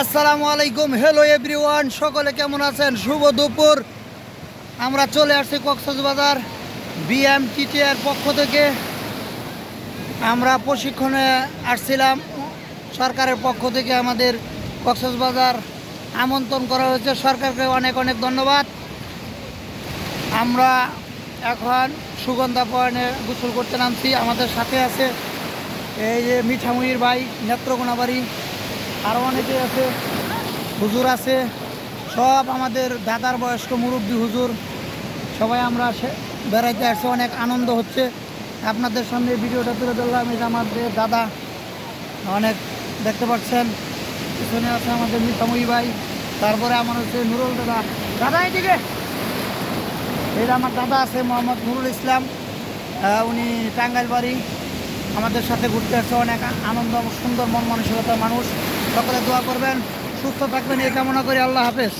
আসসালামু আলাইকুম। Hello everyone সকলে কেমন আছেন? শুভ দুপুর। আমরা চলে আসছি কক্সবাজার বিএমটিটিআর পক্ষ থেকে। আমরা প্রশিক্ষণে আসছিলাম। সরকারের পক্ষ থেকে আমাদের কক্সবাজার আমন্ত্রণ করা হয়েছে। সরকারকে অনেক অনেক ধন্যবাদ। আমরা এখন সুগন্ধা পয়েন্টে গোসল করতে নামছি। আমাদের সাথে আছে এই যে মিঠামুইর ভাই, নেত্রকোনা বাড়ি। আরও অনেকে আছে, হুজুর আছে, সব আমাদের দাদার বয়স্ক মুরব্বী হুজুর, সবাই আমরা বেড়াইতে আসছে, অনেক আনন্দ হচ্ছে। আপনাদের সামনে ভিডিওটা তুলে ধরলাম, এই যে আমাদের দাদা, অনেক দেখতে পাচ্ছেন, পিছনে আছে আমাদের মিঠামুই ভাই, তারপরে আমার হচ্ছে নুরুল দাদা। দাদা, এদিকে! এটা আমার দাদা আছে, মোহাম্মদ নুরুল ইসলাম উনি টাঙ্গাইল বাড়ি, আমাদের সাথে ঘুরতে আসছে, অনেক আনন্দ, সুন্দর মন মানসিকতার মানুষ। সকলে দোয়া করবেন সুস্থ থাকবেন এই কামনা করি। আল্লাহ হাফেজ।